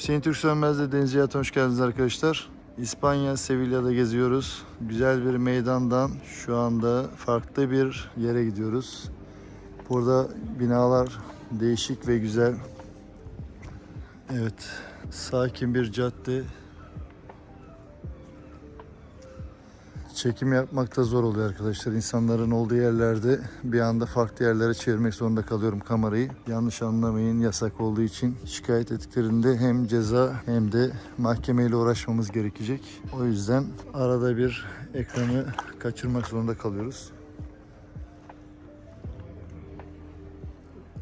Hüseyin Türk Sönmez'le Deniz Hayat'a hoş geldiniz arkadaşlar. İspanya, Sevilla'da geziyoruz. Güzel bir meydandan şu anda farklı bir yere gidiyoruz. Burada binalar değişik ve güzel. Evet, sakin bir cadde. Çekim yapmakta zor oluyor arkadaşlar. İnsanların olduğu yerlerde bir anda farklı yerlere çevirmek zorunda kalıyorum kamerayı. Yanlış anlamayın yasak olduğu için şikayet ettiklerinde hem ceza hem de mahkemeyle uğraşmamız gerekecek. O yüzden arada bir ekranı kaçırmak zorunda kalıyoruz.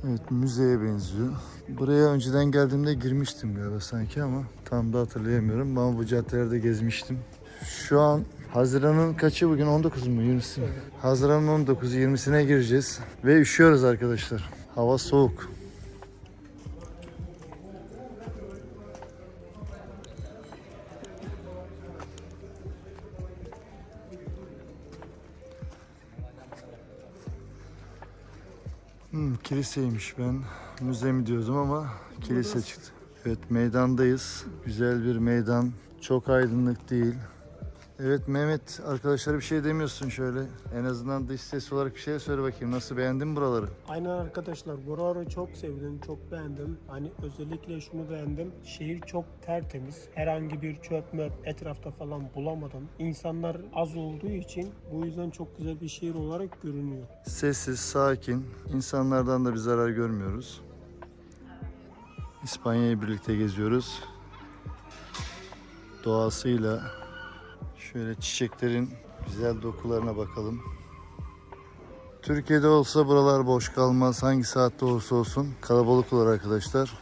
Evet müzeye benziyor. Buraya önceden geldiğimde girmiştim galiba sanki ama tam da hatırlayamıyorum. Ama bu caddelerde gezmiştim. Şu an Haziran'ın kaçı bugün 19 mu 20'si mi? Haziran'ın 19'u 20'sine gireceğiz. Ve üşüyoruz arkadaşlar. Hava soğuk. Hmm, kiliseymiş ben. Müze mi diyordum ama kilise çıktı. Evet meydandayız. Güzel bir meydan. Çok aydınlık değil. Evet Mehmet arkadaşlara bir şey demiyorsun şöyle. En azından dış ses olarak bir şey söyle bakayım. Nasıl beğendin buraları? Aynen arkadaşlar buraları çok sevdim, çok beğendim. Hani özellikle şunu beğendim. Şehir çok tertemiz. Herhangi bir çöp möp etrafta falan bulamadım. İnsanlar az olduğu için bu yüzden çok güzel bir şehir olarak görünüyor. Sessiz, sakin. İnsanlardan da bir zarar görmüyoruz. İspanya'yı birlikte geziyoruz. Doğasıyla şöyle çiçeklerin güzel dokularına bakalım. Türkiye'de olsa buralar boş kalmaz. Hangi saatte olursa olsun kalabalık olur arkadaşlar.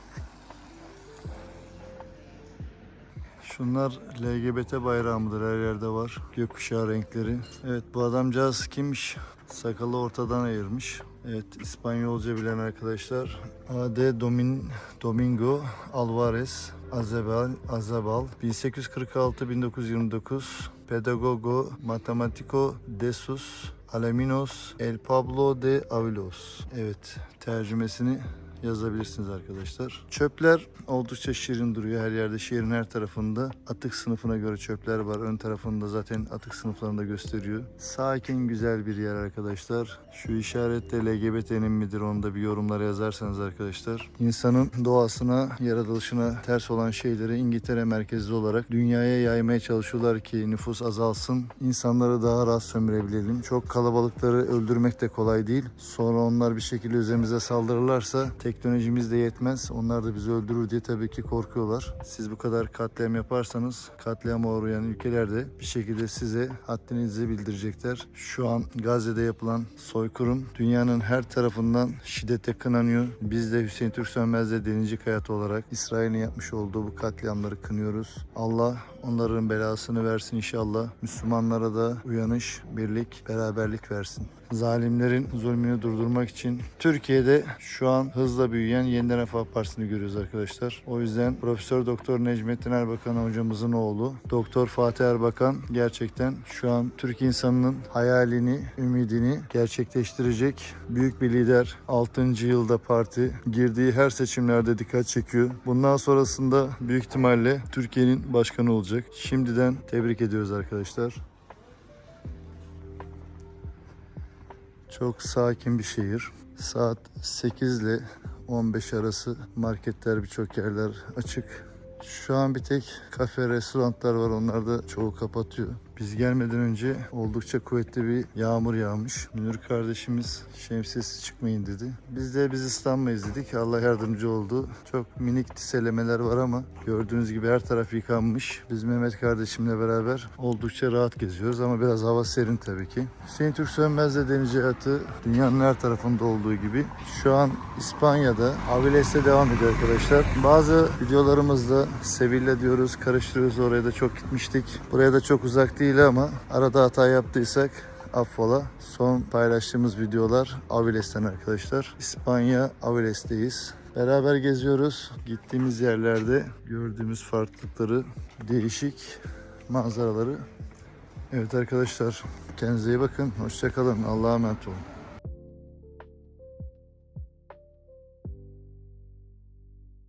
Şunlar LGBT bayrağı mıdır? Her yerde var. Gökkuşağı renkleri. Evet bu adamcağız kimmiş? Sakalı ortadan ayırmış. Evet İspanyolca bilen arkadaşlar. A.D. Domin, Domingo Alvarez Azebal, Azabal 1846-1929 Pedagogo Matematiko de sus Alaminos El Pablo de Avilos. Evet tercümesini yazabilirsiniz arkadaşlar. Çöpler oldukça şirin duruyor her yerde. Şehrin her tarafında atık sınıfına göre çöpler var. Ön tarafında zaten atık sınıflarını da gösteriyor. Sakin güzel bir yer arkadaşlar. Şu işarette LGBT'nin midir onu da bir yorumlara yazarsanız arkadaşlar. İnsanın doğasına, yaratılışına ters olan şeyleri İngiltere merkezli olarak dünyaya yaymaya çalışıyorlar ki nüfus azalsın. İnsanları daha rahat sömürebilelim. Çok kalabalıkları öldürmek de kolay değil. Sonra onlar bir şekilde üzerimize saldırırlarsa teknolojimiz de yetmez. Onlar da bizi öldürür diye tabii ki korkuyorlar. Siz bu kadar katliam yaparsanız katliama uğrayan ülkelerde bir şekilde size haddinizi bildirecekler. Şu an Gazze'de yapılan soykırım dünyanın her tarafından şiddete kınanıyor. Biz de Hüseyin Türk Sönmez'de Denincik Hayat olarak İsrail'in yapmış olduğu bu katliamları kınıyoruz. Allah onların belasını versin inşallah. Müslümanlara da uyanış, birlik, beraberlik versin. Zalimlerin zulmünü durdurmak için Türkiye'de şu an hızla büyüyen Yeniden Refah Partisi'ni görüyoruz arkadaşlar. O yüzden Profesör Doktor Necmettin Erbakan hocamızın oğlu Doktor Fatih Erbakan gerçekten şu an Türk insanının hayalini, ümidini gerçekleştirecek büyük bir lider. 6. yılda parti girdiği her seçimlerde dikkat çekiyor. Bundan sonrasında büyük ihtimalle Türkiye'nin başkanı olacak. Şimdiden tebrik ediyoruz arkadaşlar. Çok sakin bir şehir. Saat 8 ile 15 arası marketler birçok yerler açık. Şu an bir tek kafe, restoranlar var. Onlar da çoğu kapatıyor. Biz gelmeden önce oldukça kuvvetli bir yağmur yağmış. Münir kardeşimiz şemsiyesi çıkmayın dedi. Biz de biz ıslanmayız dedik. Allah yardımcı oldu. Çok minik tiselemeler var ama gördüğünüz gibi her taraf yıkanmış. Biz Mehmet kardeşimle beraber oldukça rahat geziyoruz ama biraz hava serin tabii ki. Hüseyin Türk Sönmez'de deniz hayatı dünyanın her tarafında olduğu gibi şu an İspanya'da Aviles'te devam ediyor arkadaşlar. Bazı videolarımızda Sevilla diyoruz, karıştırıyoruz. Oraya da çok gitmiştik. Buraya da çok uzak değil ama arada hata yaptıysak affola. Son paylaştığımız videolar Aviles'ten arkadaşlar. İspanya Aviles'teyiz. Beraber geziyoruz. Gittiğimiz yerlerde gördüğümüz farklılıkları, değişik manzaraları. Evet arkadaşlar kendinize iyi bakın. Hoşçakalın. Allah'a emanet olun.